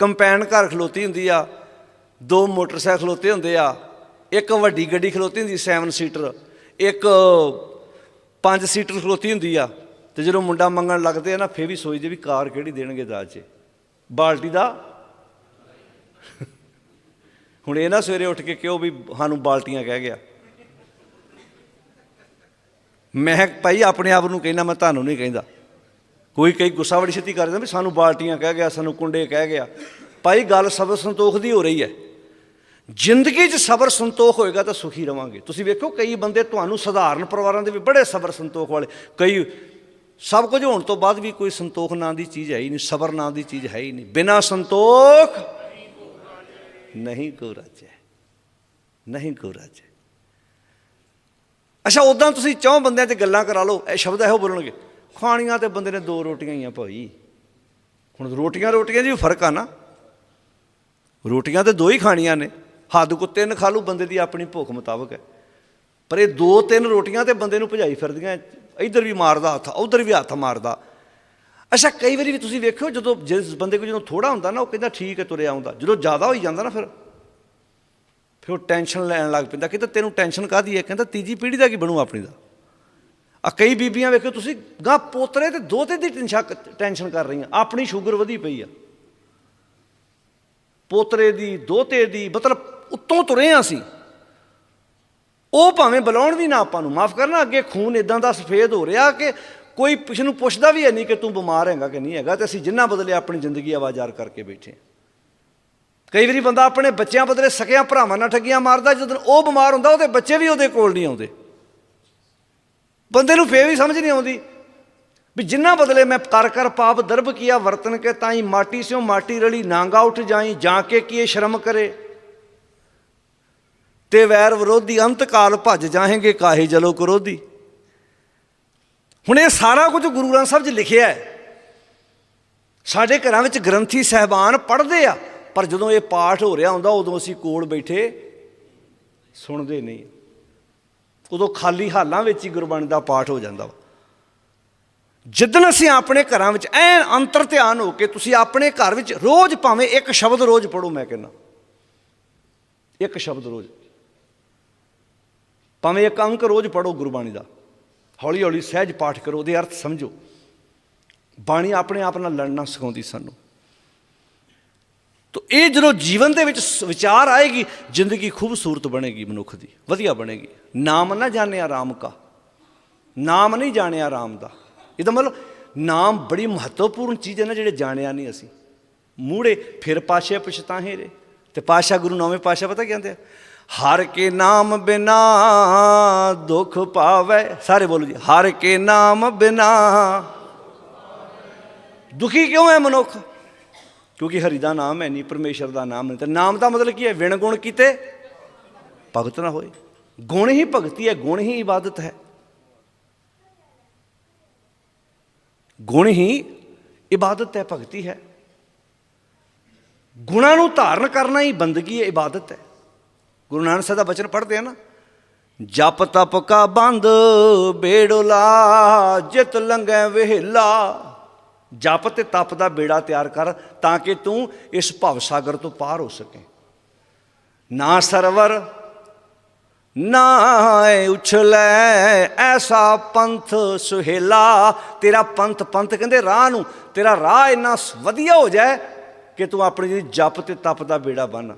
Combine ਘਰ ਖਲੋਤੀ ਹੁੰਦੀ ਆ, ਦੋ ਮੋਟਰਸਾਈਕਲ ਖਲੋਤੇ ਹੁੰਦੇ ਆ, ਇੱਕ ਵੱਡੀ ਗੱਡੀ ਖਲੋਤੀ ਹੁੰਦੀ 7 ਸੀਟਰ ਇੱਕ 5 ਸੀਟਰ ਖਲੋਤੀ ਹੁੰਦੀ ਆ, ਤੇ ਜਦੋਂ ਮੁੰਡਾ ਮੰਗਣ ਲੱਗਦੇ ਆ ਨਾ, ਫੇਰ ਵੀ ਸੋਚਦੇ ਵੀ ਕਾਰ ਕਿਹੜੀ ਦੇਣਗੇ ਦਾਜ 'ਚ। ਬਾਲਟੀ ਦਾ? ਹੁਣ ਇਹ ਨਾ ਸਵੇਰੇ ਉੱਠ ਕੇ ਕਿਉਂ ਵੀ ਸਾਨੂੰ ਬਾਲਟੀਆਂ ਕਹਿ ਗਿਆ। ਮੈਂ ਭਾਈ ਆਪਣੇ ਆਪ ਨੂੰ ਕਹਿੰਦਾ, ਮੈਂ ਤੁਹਾਨੂੰ ਨਹੀਂ ਕਹਿੰਦਾ। ਕੋਈ ਕਈ ਗੁੱਸਾ ਬੜੀ ਛੇਤੀ ਕਰ ਦਿੰਦਾ ਵੀ ਸਾਨੂੰ ਬਾਲਟੀਆਂ ਕਹਿ ਗਿਆ, ਸਾਨੂੰ ਕੁੰਡੇ ਕਹਿ ਗਿਆ। ਭਾਈ ਗੱਲ ਸਬਰ ਸੰਤੋਖ ਦੀ ਹੋ ਰਹੀ ਹੈ। ਜ਼ਿੰਦਗੀ 'ਚ ਸਬਰ ਸੰਤੋਖ ਹੋਏਗਾ ਤਾਂ ਸੁਖੀ ਰਵਾਂਗੇ। ਤੁਸੀਂ ਵੇਖੋ ਕਈ ਬੰਦੇ ਤੁਹਾਨੂੰ ਸਧਾਰਨ ਪਰਿਵਾਰਾਂ ਦੇ ਵੀ ਬੜੇ ਸਬਰ ਸੰਤੋਖ ਵਾਲੇ। ਕਈ ਸਭ ਕੁਝ ਹੋਣ ਤੋਂ ਬਾਅਦ ਵੀ ਕੋਈ ਸੰਤੋਖ ਨਾਂ ਦੀ ਚੀਜ਼ ਹੈ ਹੀ ਨਹੀਂ, ਸਬਰ ਨਾਂ ਦੀ ਚੀਜ਼ ਹੈ ਹੀ ਨਹੀਂ। ਬਿਨਾ ਸੰਤੋਖ ਨਹੀਂ ਕੋ ਰਾਜੈ ਨਹੀਂ ਕੋ ਰਾਜੈ ਅੱਛਾ ਉਦਾਂ ਤੁਸੀਂ ਚੌਂ ਬੰਦਿਆਂ 'ਚ ਗੱਲਾਂ ਕਰਾ ਲਓ, ਇਹ ਸ਼ਬਦ ਇਹੋ ਬੋਲਣਗੇ। ਖਾਣੀਆਂ ਤੇ ਬੰਦੇ ਨੇ ਦੋ ਰੋਟੀਆਂ ਹੀ ਆ ਭਾਈ। ਹੁਣ ਰੋਟੀਆਂ ਰੋਟੀਆਂ 'ਚ ਵੀ ਫ਼ਰਕ ਆ ਨਾ। ਰੋਟੀਆਂ ਤੇ ਦੋ ਹੀ ਖਾਣੀਆਂ ਨੇ। ਹੱਦ ਕੋ ਤਿੰਨ ਖਾ ਲੂ ਬੰਦੇ ਦੀ ਆਪਣੀ ਭੁੱਖ ਮੁਤਾਬਕ ਹੈ। ਪਰ ਇਹ ਦੋ ਤਿੰਨ ਰੋਟੀਆਂ ਤੇ ਬੰਦੇ ਨੂੰ ਭਜਾਈ ਫਿਰਦੀਆਂ ਇੱਧਰ ਵੀ ਮਾਰਦਾ ਹੱਥ, ਉੱਧਰ ਵੀ ਹੱਥ ਮਾਰਦਾ। ਅੱਛਾ, ਕਈ ਵਾਰੀ ਵੀ ਤੁਸੀਂ ਵੇਖਿਓ, ਜਦੋਂ ਜਿਸ ਬੰਦੇ ਕੋਲ ਜਦੋਂ ਥੋੜਾ ਹੁੰਦਾ ਨਾ, ਉਹ ਕਹਿੰਦਾ ਠੀਕ ਹੈ, ਤੁਰਿਆ ਆਉਂਦਾ। ਜਦੋਂ ਜ਼ਿਆਦਾ ਹੋਈ ਜਾਂਦਾ ਨਾ ਫਿਰ ਫਿਰ ਉਹ ਟੈਨਸ਼ਨ ਲੈਣ ਲੱਗ ਪੈਂਦਾ। ਕਹਿੰਦਾ ਤੈਨੂੰ ਟੈਨਸ਼ਨ ਕਾਦੀ ਹੈ? ਕਹਿੰਦਾ ਤੀਜੀ ਪੀੜ੍ਹੀ ਦਾ ਕੀ ਬਣੂ ਆਪਣੀ ਦਾ? ਆ ਕਈ ਬੀਬੀਆਂ ਵੇਖੋ, ਤੁਸੀਂ ਗਾਂ ਪੋਤਰੇ ਤੇ ਦੋਤੇ ਦੀ ਟੈਨਸ਼ਨ ਟੈਨਸ਼ਨ ਕਰ ਰਹੀਆਂ। ਆਪਣੀ ਸ਼ੂਗਰ ਵਧੀ ਪਈ ਆ। ਪੋਤਰੇ ਦੀ, ਦੋਤੇ ਦੀ, ਮਤਲਬ ਉੱਤੋਂ ਤੁਰੇ ਆ ਅਸੀਂ ਉਹ ਭਾਵੇਂ ਬੁਲਾਉਣ ਵੀ ਨਾ ਆਪਾਂ ਨੂੰ, ਮਾਫ ਕਰਨਾ, ਅੱਗੇ ਖੂਨ ਇਦਾਂ ਦਾ ਸਫੇਦ ਹੋ ਰਿਹਾ ਕਿ ਕੋਈ ਪਿਛ ਨੂੰ ਪੁੱਛਦਾ ਵੀ ਹੈ ਨਹੀਂ ਕਿ ਤੂੰ ਬਿਮਾਰ ਹੈਗਾ ਕਿ ਨਹੀਂ ਹੈਗਾ, ਤੇ ਅਸੀਂ ਜਿੰਨਾ ਬਦਲੇ ਆਪਣੀ ਜ਼ਿੰਦਗੀ ਆਵਾਜ਼ਾਰ ਕਰਕੇ ਬੈਠੇ ਕਈ ਵਾਰੀ ਬੰਦਾ ਆਪਣੇ ਬੱਚਿਆਂ ਬਦਲੇ ਸਕਿਆਂ ਭਰਾਵਾਂ ਨਾਲ ਠੱਗੀਆਂ ਮਾਰਦਾ, ਜਦੋਂ ਉਹ ਬਿਮਾਰ ਹੁੰਦਾ, ਉਹਦੇ ਬੱਚੇ ਵੀ ਉਹਦੇ ਕੋਲ ਨਹੀਂ ਆਉਂਦੇ। ਬੰਦੇ ਨੂੰ ਫੇਰ ਵੀ ਸਮਝ ਨਹੀਂ ਆਉਂਦੀ। ਵੀ ਜਿੰਨਾ ਬਦਲੇ ਮੈਂ ਕਰ ਕਰ ਪਾਪ ਦਰਬ ਕੀਆ ਵਰਤਨ ਕੇ ਤਾਈ ਮਾਟੀ ਸਿਓ ਮਾਟੀ ਰਲੀ ਨਾਂਗਾ ਉੱਠ ਜਾਈ, ਜਾਂ ਕੇ ਕੀਏ ਸ਼ਰਮ ਕਰੇ। ਤੇ ਵੈਰ ਵਿਰੋਧੀ ਅੰਤ ਕਾਲ ਭੱਜ ਜਾਹੇਗੇ ਕਾਹੇ ਜਲੋ ਕਰੋਧੀ। ਹੁਣ ਇਹ ਸਾਰਾ ਕੁਝ ਗੁਰੂ ਗ੍ਰੰਥ ਸਾਹਿਬ 'ਚ ਲਿਖਿਆ ਹੈ। ਸਾਡੇ ਘਰਾਂ ਵਿੱਚ ਗ੍ਰੰਥੀ ਸਹਿਬਾਨ ਪੜ੍ਹਦੇ ਆ, ਪਰ ਜਦੋਂ ਇਹ ਪਾਠ ਹੋ ਰਿਹਾ ਹੁੰਦਾ, ਉਦੋਂ ਅਸੀਂ ਕੋਲ ਬੈਠੇ ਸੁਣਦੇ ਨਹੀਂ। ਉਦੋਂ ਖਾਲੀ ਹਾਲਾਂ ਵਿੱਚ ਹੀ ਗੁਰਬਾਣੀ ਦਾ ਪਾਠ ਹੋ ਜਾਂਦਾ ਵਾ। ਜਿੱਦਣ ਅਸੀਂ ਆਪਣੇ ਘਰਾਂ ਵਿੱਚ ਐਨ ਅੰਤਰ ਧਿਆਨ ਹੋ ਕੇ ਤੁਸੀਂ ਆਪਣੇ ਘਰ ਵਿੱਚ ਰੋਜ਼ ਭਾਵੇਂ ਇੱਕ ਸ਼ਬਦ ਰੋਜ਼ ਪੜੋ ਮੈਂ ਕਹਿੰਦਾ। ਇੱਕ ਸ਼ਬਦ ਰੋਜ਼। ਭਾਵੇਂ ਇੱਕ ਅੰਕ ਰੋਜ਼ ਪੜੋ ਗੁਰਬਾਣੀ ਦਾ। ਹੌਲੀ ਹੌਲੀ ਸਹਿਜ ਪਾਠ ਕਰੋ, ਉਹਦੇ ਅਰਥ ਸਮਝੋ। ਬਾਣੀ ਆਪਣੇ ਆਪ ਨਾਲ ਲੜਨਾ ਸਿਖਾਉਂਦੀ ਸਾਨੂੰ। ਤੋ ਇਹ ਜਦੋਂ ਜੀਵਨ ਦੇ ਵਿੱਚ ਵਿਚਾਰ ਆਏਗੀ, ਜ਼ਿੰਦਗੀ ਖੂਬਸੂਰਤ ਬਣੇਗੀ ਮਨੁੱਖ ਦੀ, ਵਧੀਆ ਬਣੇਗੀ। ਨਾਮ ਨਾ ਜਾਣਿਆ ਰਾਮ ਕਾ। ਨਾਮ ਨਹੀਂ ਜਾਣਿਆ ਰਾਮ ਦਾ। ਇਹਦਾ ਮਤਲਬ ਨਾਮ ਬੜੀ ਮਹੱਤਵਪੂਰਨ ਚੀਜ਼ ਹੈ ਨਾ ਜਿਹੜੇ ਜਾਣਿਆ ਨਹੀਂ ਅਸੀਂ। ਮੂੜੇ ਫਿਰ ਪਾਸ਼ੇ ਪਛਤਾਹੇ ਰੇ। ਤੇ ਪਾਸ਼ਾ ਗੁਰੂ ਨੌਵੇਂ ਪਾਸ਼ਾ ਪਤਾ ਕੀ ਕਹਿੰਦੇ ਆ? ਹਰ ਕੇ ਨਾਮ ਬਿਨਾ ਦੁੱਖ ਪਾਵੇ। ਸਾਰੇ ਬੋਲੋ ਜੀ, ਹਰ ਕੇ ਨਾਮ ਬਿਨਾ ਦੁਖੀ ਕਿਉਂ ਹੈ ਮਨੁੱਖ? ਕਿਉਂਕਿ ਹਰੀ ਦਾ ਨਾਮ ਹੈ ਨਹੀਂ, ਪਰਮੇਸ਼ਰ ਦਾ ਨਾਮ ਨਹੀਂ। ਤੇ ਨਾਮ ਦਾ ਮਤਲਬ ਕੀ ਹੈ? ਵਿਣ ਗੁਣ ਕੀਤੇ ਭਗਤ ਨਾ ਹੋਏ। ਗੁਣ ਹੀ ਭਗਤੀ ਹੈ, ਗੁਣ ਹੀ ਇਬਾਦਤ ਹੈ। ਗੁਣ ਹੀ ਇਬਾਦਤ ਹੈ, ਭਗਤੀ ਹੈ। ਗੁਣਾਂ ਨੂੰ ਧਾਰਨ ਕਰਨਾ ਹੀ ਬੰਦਗੀ ਹੈ, ਇਬਾਦਤ ਹੈ। ਗੁਰੂ ਨਾਨਕ ਸਾਹਿਬ ਦਾ ਬਚਨ ਪੜ੍ਹਦੇ ਆ ਨਾ, ਜਪ ਤਪ ਕਾ ਬੰਦ, ਬੇੜੋਲਾ, ਜਿਤ ਲੰਗੈ ਵਹਿਲਾ। ਜਪ ਤੇ ਤਪ ਦਾ ਬੇੜਾ ਤਿਆਰ ਕਰ ਤਾਂ ਕਿ ਤੂੰ ਇਸ ਭਵ ਸਾਗਰ ਤੋਂ ਪਾਰ ਹੋ ਸਕੇ। ਨਾ ਸਰਵਰ, ਨਾ ਉਛਲੇ, ਐਸਾ ਪੰਥ ਸੁਹੇਲਾ। ਤੇਰਾ ਪੰਥ ਪੰਥ ਕਹਿੰਦੇ ਰਾਹ ਨੂੰ, ਤੇਰਾ ਰਾਹ ਇੰਨਾ ਸ- ਵਧੀਆ ਹੋ ਜਾਏ ਕਿ ਤੂੰ ਆਪਣੀ ਜਿਹੜੀ ਜਪ ਤੇ ਤਪ ਦਾ ਬੇੜਾ ਬੰਨ।